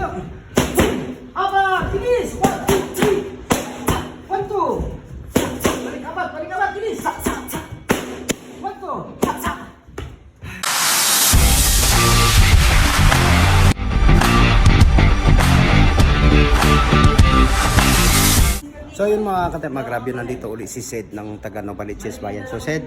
Apat. Bilis. One, two, three. One, two. Balik apat. Balik apat. Bilis. Sa, sa, sa. One, two. Sa, sa. So yun mga katema, grabe nandito uli si Sed ng taga Novaliches Bayan. So Sed,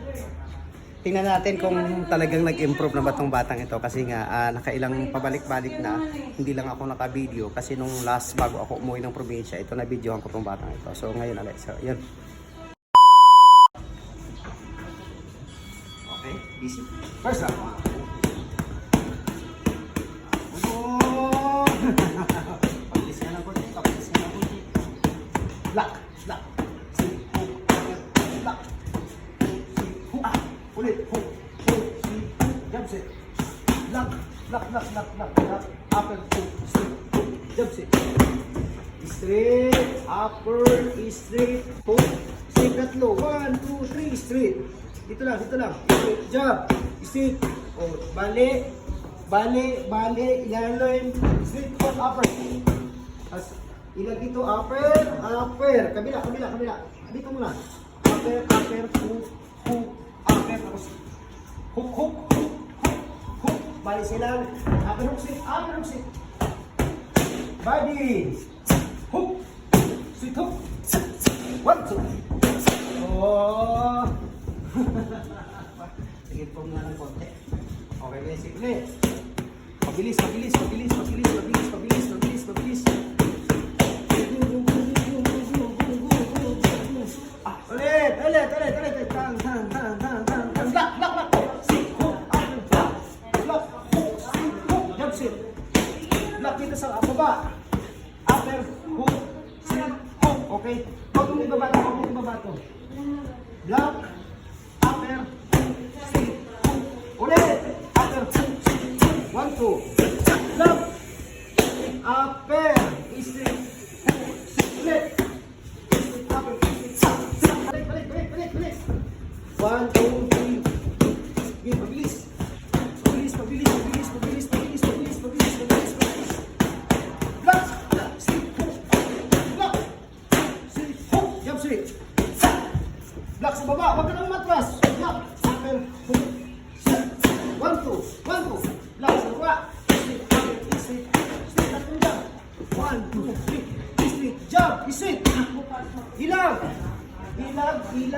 tingnan natin kung talagang nag-improve na ba tong batang ito kasi nga ah, nakailang pabalik-balik na hindi lang ako naka-video kasi nung last bago ako umuwi ng probinsya ito na videohan ko tong batang ito. So ngayon ulit. So yun. Okay, busy. First round. Oh! Pabilis ka ng konti, pabilis ka ng konti. Lock, lock. Lock. Ulit, hook, hook, hook, jump set. Lock, lock, lock, lock, lock, lock. Upper, hook, hook, jump set. Straight, upper, straight, hook. Si, tatlo. One, two, three, straight. Dito lang, dito lang. Straight, jump. Straight. Oh, bali, bali, bali, ilalim. Straight, hook, upper. As, ilag dito, upper, upper. Kabila, kabila, kabila. Dito muna. Upper, upper, hook, hook, upper. Tapos, hook, hook, hook, hook, hook. Bali silang, upper hook, sit, upper hook, sit. Body. Hook. Sit, hook. One, two. Oh. Sige po nga ng konti. Okay, guys, sige. Mabilis, mabilis, mabilis, mabilis, mabilis, mabilis, mabilis, mabilis. Huwag mong ibaba to, huwag mong ibaba to. Lock, upper, sit. Ulit. Upper, sit. One, two. Lock. Upper, straight,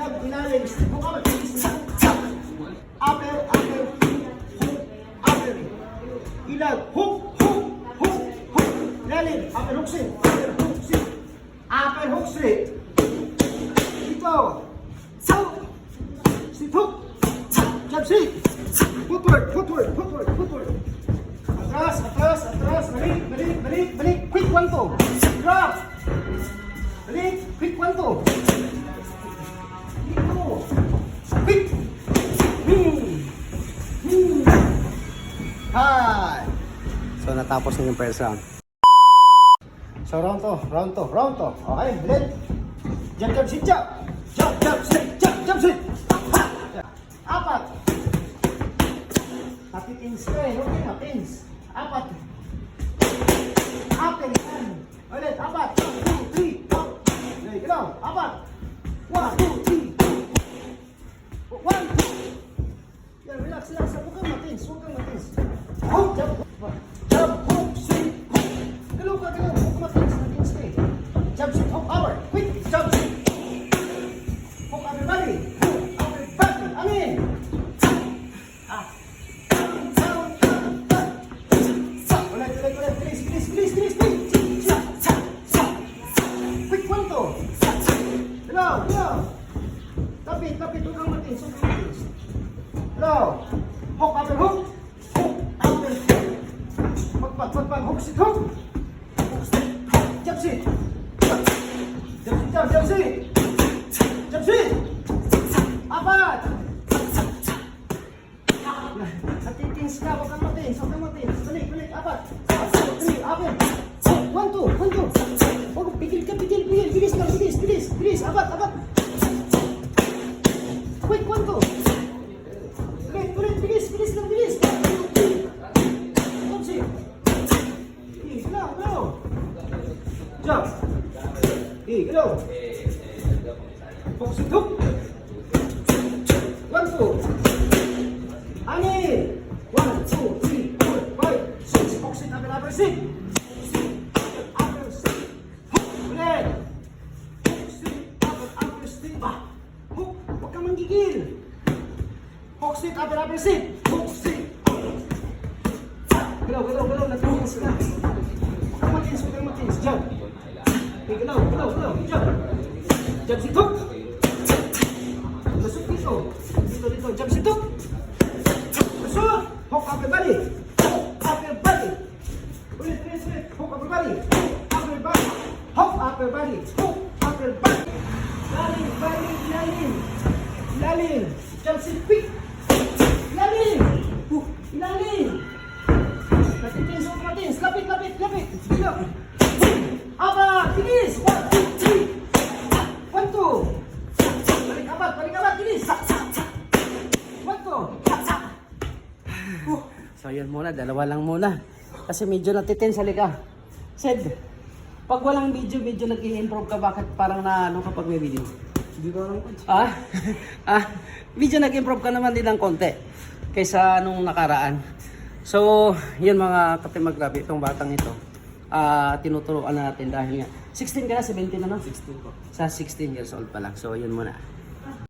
up in Atrás. Quick. Drop. Quick one go. Natapos na yung first round. So round to, round to, round to. Okay, bilit. Jump, jump, sit, jump. Jump, jump, sit, jump, jump, sit. Apat. Napitins ka eh, okay, napins. Apat, Tapit, tapit. Huwag kang matins, huwag kang matins. Hello. Hook, upper hook. Hook, upper hook. Pagpag, pagpag. Hook, sit, hook. Hook, sit. Jump, sit. Jump, sit, jump, jump, sit. Jump, sit. Apat. Natitins ka, huwag kang matins, huwag kang matins. Balik, balik, apat. Two, three, apat. One, two, one, two. Huwag, pigil ka, pigil, pigil. Bilis lang, bilis, bilis, bilis. Apat, apat. Jump. Hey, go. Focus it, hook. One, two. Ani. One, two, three, four, five, six. Focus it. Sit, upper, sit. Hook. Huwag kang manggigil. Hook, sit, upper, upper, sit. Okay, galaw, galaw, galaw. Jump. Jump si Tuk. Masuk dito. Dito, dito. Jump si Tuk. Masuk. Hook upper body. Hook upper body. Ulit, ulit, ulit. Hook upper body. Hook upper body. Hook upper body. Hook upper body. Lalim, lalim, lalim. Lalim. Jump si quick. Lalim. Uh, lalim. Natin, so natin. Lapit, lapit, lapit. Bilis. One, two, three. One, two. Balik abat, balik abat, bilis. One, two. So yun muna, dalawa lang muna. Kasi medyo natiten sa liga. Said, pag walang video, medyo nag-i-improve ka. Bakit parang na ano kapag may video? Hindi ko alam coach. Ah, ah, medyo nag-improve ka naman din ng konti kaysa nung nakaraan. So, yun mga katimag grabe, itong batang ito. Ah, tinuturuan na natin dahil nga 16 ka na, 17 na no? 16 po. Sa 16 years old pa lang. So, yun muna.